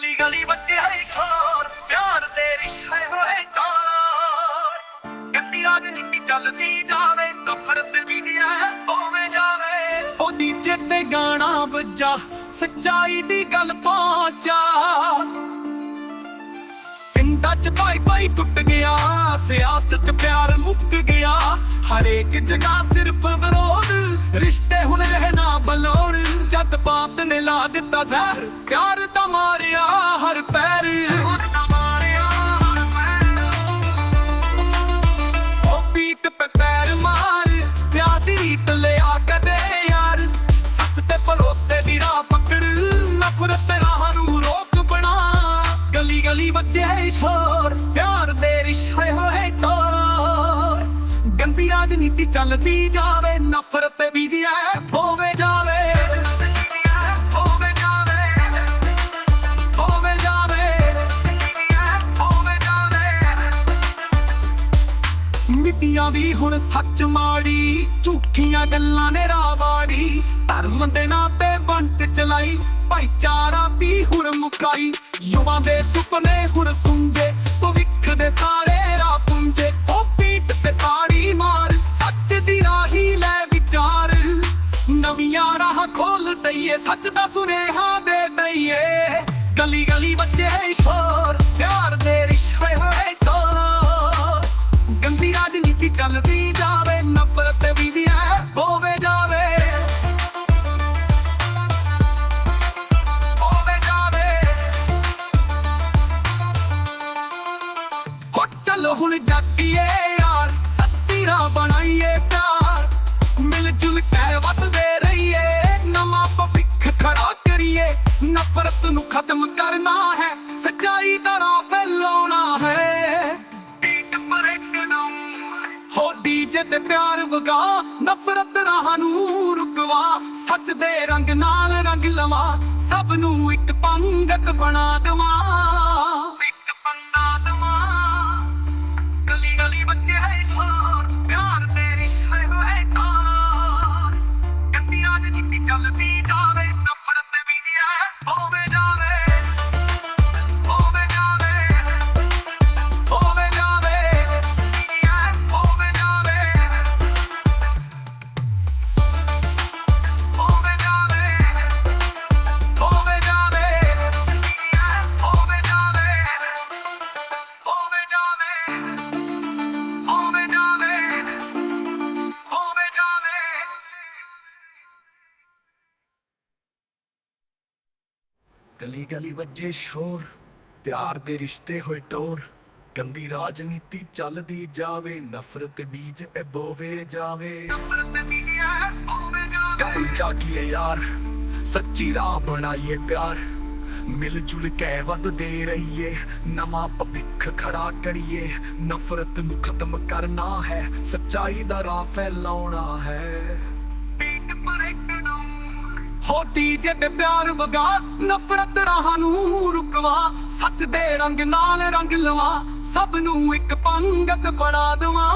ਗਲੀ ਗਲੀ ਬੱਚੇ ਹੈ ਪਿਆਰ ਦੇ ਰਿਸ਼ਤੇ ਹੋਏ ਤਾਰ ਗੰਦੀ ਰਾਜਨੀਤੀ ਚੱਲਦੀ ਜਾਵੇ ਨਫ਼ਰਤ ਵੀ ਦਿਆ ਹੋਵੇ ਜਾਵੇ। ਉਹ ਡੀਜੇ ਤੇ ਗਾਣਾ ਵੱਜਾ, ਸੱਚਾਈ ਦੀ ਗੱਲ ਪਹੁੰਚਾ। ਪਿੰਡਾਂ ਚ ਭਾਈ ਭਾਈ ਟੁੱਟ ਗਿਆ, ਸਿਆਸਤ ਚ ਪਿਆਰ ਮੁੱਕ ਗਿਆ, ਹਰੇਕ ਜਗ੍ਹਾ ਸਿਰਫ ਦਿੱਤਾ ਜ਼ਹਿਰ, ਪਿਆਰ ਦਾ ਮਾਰਿਆ ਹਰ ਪੈਰ। ਉਹ ਬੀਟ ਪੇ ਪੈਰ ਮਾਰ ਪਿਆਰ ਦੀ ਰੀਤ ਲਿਆ ਕਦੇ ਯਾਰ। ਸੱਚ ਤੇ ਭਰੋਸੇ ਦੀ ਰਾਹ ਪਕੜ, ਨਫ਼ਰਤ ਤੇ ਰਾਹ ਨੂੰ ਰੋਕ ਬਣਾ। ਗਲੀ ਗਲੀ ਵੱਜੇ ਸ਼ੋਰ, ਪਿਆਰ ਦੇ ਰਿਸ਼ਤੇ ਹੋਏ ਤੋਰ। ਗੰਦੀ ਰਾਜਨੀਤੀ ਚੱਲਦੀ ਜਾਵੇ, ਨਫ਼ਰਤ ਤੇ ਬੀਜਿਆ ਮਿੱਟੀਆਂ ਵੀ ਹੁਣ ਸੱਚ ਮਾੜੀ, ਝੂਠੀਆਂ ਗੱਲਾਂ ਨੇ ਰਾਵਾੜੀ ਧਰਮ ਦੇ ਨਾਂ ਤੇ ਵੰਟ ਚਲਾਈ, ਭਾਈਚਾਰਾ ਵੀ ਹੁਣ ਮੁਕਾਈ। ਯੁਵਾ ਦੇ ਸੁਪਨੇ ਹੁਣ ਸੁੰਝੇ, ਭਵਿੱਖ ਦੇ ਸਾਰੇ ਰਾਹ ਪੁੰਝੇ। ਉਹ ਪੀਟ ਤੇ ਤਾੜੀ ਮਾਰ, ਸੱਚ ਦੀ ਰਾਹੀ ਲੈ ਵਿਚਾਰ। ਨਵੀਆਂ ਰਾਹ ਖੋਲ ਦਈਏ, ਸੱਚ ਦਾ ਸੁਨੇਹਾ ਦੇ ਦਈਏ। ਗਲੀ ਗਲੀ ਬੱਚੇ ਸ਼ੋਰ ਪਿਆਰ ਦੇ ਰਿਸ਼ਤੇ ਜਾਗੀਏ ਯਾਰ, ਸੱਚੀ ਰਾਹ ਬਣਾਈਏ ਪਿਆਰ। ਮਿਲ ਜੁਲ ਕੇ ਵੱਧਦੇ ਰਹੀਏ, ਨਵਾਂ ਭਵਿੱਖ ਖੜਾ ਕਰੀਏ। ਨਫ਼ਰਤ ਨੂੰ ਖਤਮ ਕਰਨਾ ਹੈ, ਸੱਚਾਈ ਦਾ ਰਾਹ ਫੈਲਾਉਣਾ ਹੈ। ਇੱਕ ਪਰੇਕਦਮ ਹੋ ਡੀਜੇ ਤੇ ਪਿਆਰ ਵਗਾ, ਨਫ਼ਰਤ ਰਾਹ ਨੂੰ ਰੁਕਵਾ। ਸੱਚ ਦੇ ਰੰਗ ਨਾਲ ਰੰਗ ਲਵਾ, ਸਭ ਨੂੰ ਇੱਕ ਪੰਗਤ ਬਣਾ ਦਵਾ। ਗਲੀ ਗਲੀ ਵੱਜੇ ਸ਼ੋਰ, ਪਿਆਰ ਦੇ ਰਿਸ਼ਤੇ ਹੋਏ ਟੋਰ। ਗੰਦੀ ਰਾਜਨੀਤੀ ਚੱਲਦੀ ਜਾਵੇ, ਨਫ਼ਰਤ ਬੀਜ ਇਹ ਬੋਵੇ ਜਾਵੇ। ਨਫ਼ਰਤ ਬੀਜ ਜਾਗੀਏ ਯਾਰ, ਸੱਚੀ ਰਾਹ ਬਣਾਈਏ ਪਿਆਰ। ਮਿਲ ਜੁਲ ਕੇ ਵੱਧਦੇ ਰਹੀਏ, ਨਵਾਂ ਭਵਿੱਖ ਖੜਾ ਕਰੀਏ। ਨਫ਼ਰਤ ਨੂੰ ਖਤਮ ਕਰਨਾ ਹੈ, ਸੱਚਾਈ ਦਾ ਰਾਹ ਫੈਲਾਉਣਾ ਹੈ। ਹੋ ਡੀਜੇ ਪਿਆਰ ਵਗਾ, ਨਫ਼ਰਤ ਰਾਹਾਂ ਨੂੰ ਰੁਕਵਾ। ਸੱਚ ਦੇ ਰੰਗ ਨਾਲ ਰੰਗ ਲਵਾ, ਸਭ ਨੂੰ ਇੱਕ ਪੰਗਤ ਬਣਾ ਦਵਾ।